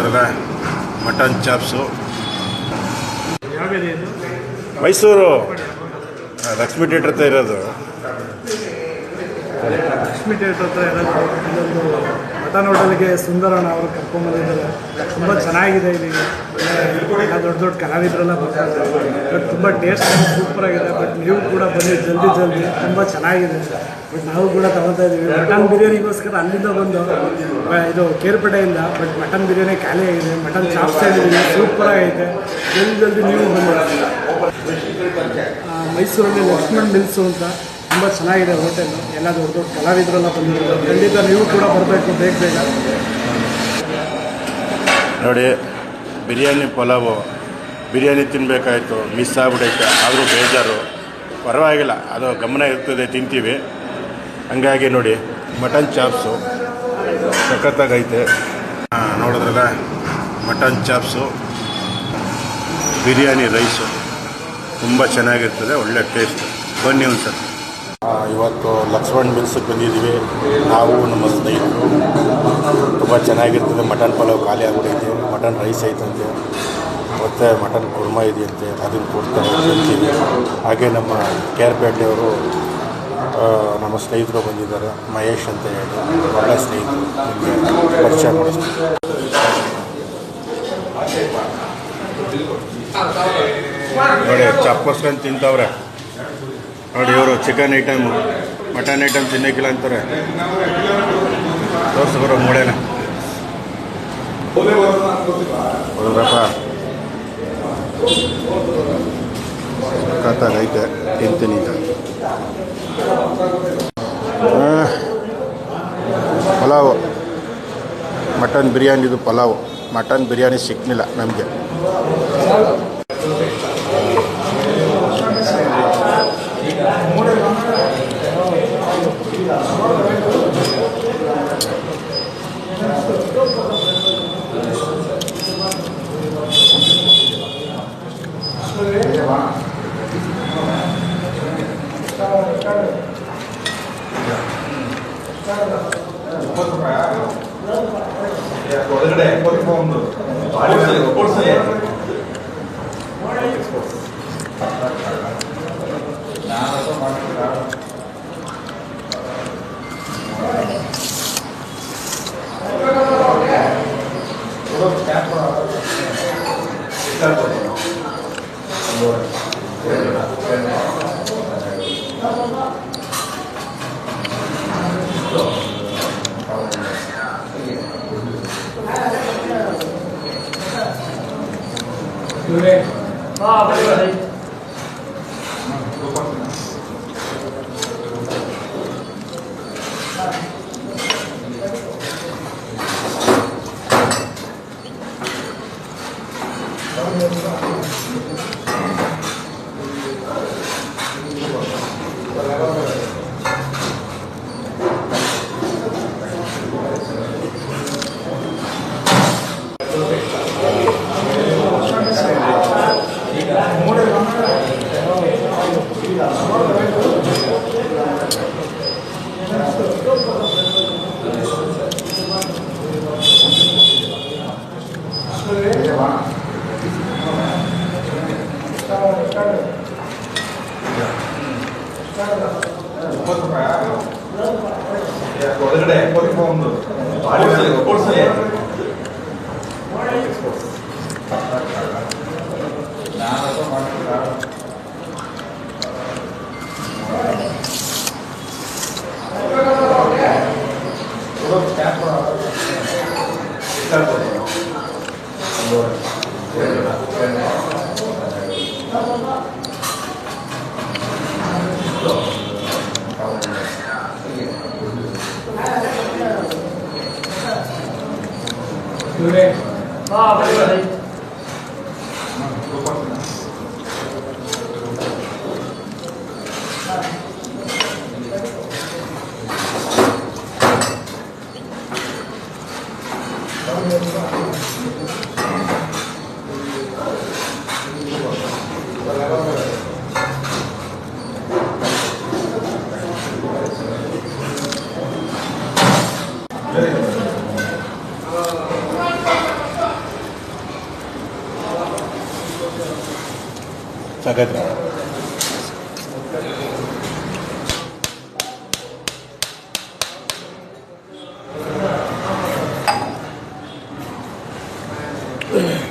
ನೋಡಿದ್ರಲ್ಲ mutton chops. Mysuru. Lakshmi theatre ಹತ್ರ ಇರೋದು. ಲಕ್ಷ್ಮೀ ಥಿಯೇಟರ್ ಹತ್ರ ಏನಾದರೂ ಇಲ್ಲೊಂದು ಮಟನ್ ಹೋಟೆಲ್ಗೆ ಸುಂದರಣ್ಣ ಅವರು ಕರ್ಕೊಂಡ್ಬಂದಿದ್ದಾರೆ ತುಂಬ ಚೆನ್ನಾಗಿದೆ ಇಲ್ಲಿ. ದೊಡ್ಡ ದೊಡ್ಡ ಕಲಾವಿದರೆಲ್ಲ ಬರ್ತಾರೆ. ಬಟ್ ತುಂಬ ಟೇಸ್ಟ್ ಸೂಪರ್ ಆಗಿದೆ. ಬಟ್ ನೀವು ಕೂಡ ಬನ್ನಿ ಜಲ್ದಿ ಜಲ್ದಿ. ತುಂಬ ಚೆನ್ನಾಗಿದೆ. ಬಟ್ ನಾವು ಕೂಡ ತಗೊಳ್ತಾ ಇದ್ದೀವಿ. ಮಟನ್ ಬಿರಿಯಾನಿಗೋಸ್ಕರ ಅಲ್ಲಿಂದ ಬಂದು ಇದು ಕೇರ್ಪೇಟೆಯಿಂದ ಬಟ್ ಮಟನ್ ಬಿರಿಯಾನಿ ಖಾಲಿ ಆಗಿದೆ. ಮಟನ್ ಚಾಪ್ಸ್ ಹೇಳಿದ್ದೀವಿ ಸೂಪರ್ ಆಗೈತೆ ಜಲ್ದಿ ಜಲ್ದಿ ನೀವು ಆ, ಮೈಸೂರಲ್ಲಿ ಲಕ್ಷ್ಮಣ್ ಮಿಲ್ಸು ಅಂತ ತುಂಬ ಚೆನ್ನಾಗಿದೆ ಹೋಟೆಲ್. ಎಲ್ಲ ದೊಡ್ಡ ದೊಡ್ಡ ಕಲಾವಿದರೆಲ್ಲ ಬಂದಿರೋದು ಖಂಡಿತ ನೀವು ಕೂಡ ಬರಬೇಕು, ಬೇಗ ಬೇಗ. ನೋಡಿ, ಬಿರಿಯಾನಿ ಪಲಾವು. ಬಿರಿಯಾನಿ ತಿನ್ನಬೇಕಾಯ್ತು ಮಿಸ್ ಆಗ್ಬಿಟ್ಟೈತೆ ಆದರೂ ಬೇಜಾರು. ಪರವಾಗಿಲ್ಲ, ಅದು ಗಮನ ಇರ್ತದೆ, ತಿಂತೀವಿ. ಹಂಗಾಗಿ ನೋಡಿ, ಮಟನ್ ಚಾಪ್ಸು. ಸಖತ್ತಾಗೈತೆ. ನೋಡಿದ್ರಲ್ಲ, ಮಟನ್ ಚಾಪ್ಸು. ಬಿರಿಯಾನಿ ರೈಸು. ತುಂಬ ಚೆನ್ನಾಗಿರ್ತದೆ, ಒಳ್ಳೆ ಟೇಸ್ಟ್. ಬನ್ನಿ ಒಂದು ಸರ್ ಇವತ್ತು ಲಕ್ಷ್ಮಣ್ ಮಿಲ್ಸಿಗೆ ಬಂದಿದ್ದೀವಿ. ನಾವು ನಮ್ಮ ಸ್ನೇಹಿತರು. ತುಂಬ ಚೆನ್ನಾಗಿರ್ತದೆ. ಮಟನ್ ಪಲಾವ್ ಖಾಲಿ ಆಗ್ಬಿಟ್ಟೈತೆ. ಮಟನ್ ರೈಸ್ ಐತಂತೆ. ಮತ್ತು ಮಟನ್ ಕುರ್ಮಾ ಇದೆಯಂತೆ. ಅದನ್ನು ಕೊಡ್ತಾರೆ ಹಾಗೆ ನಮ್ಮ ಕೆ ಆರ್ ಪೇಟೆಯವರು ನಮ್ಮ ಸ್ನೇಹಿತರು ಬಂದಿದ್ದಾರೆ. ಮಹೇಶ್ ಅಂತ ಹೇಳಿ. ಒಳ್ಳೆ ಸ್ನೇಹಿತರು. ನಿಮಗೆ ಪರಿಚಯ ಮಾಡಿಸ್ತೀವಿ ನೋಡಿ ಚಪ್ಪಸ್ಕೊಂಡು ತಿಂತವ್ರೆ. ನೋಡಿ ಇವರು ಚಿಕನ್ ಐಟಮ್ ಮಟನ್ ಐಟಮ್ ತಿನ್ನೋಕ್ಕಿಲ್ಲ ಅಂತಾರೆ. ತೋರಿಸಿ ಬರೋ ಮೂಳೆನ ಐತೆ, ತಿಂತೀನಿ ಪಲಾವು. ಮಟನ್ ಬಿರಿಯಾನಿದು ಪಲಾವು. ಮಟನ್ ಬಿರಿಯಾನಿ ಸಿಕ್ಕಿಲ್ಲ ನಮಗೆ. Nada, tomar cuidado. 对不对？啊，对对对。ಕೊಡ್ಸಲಿ ಒಳಗಡೆ ಒಂದು ಕೊಡ್ಸಲಿ 对不对？啊，对。再盖点。嗯。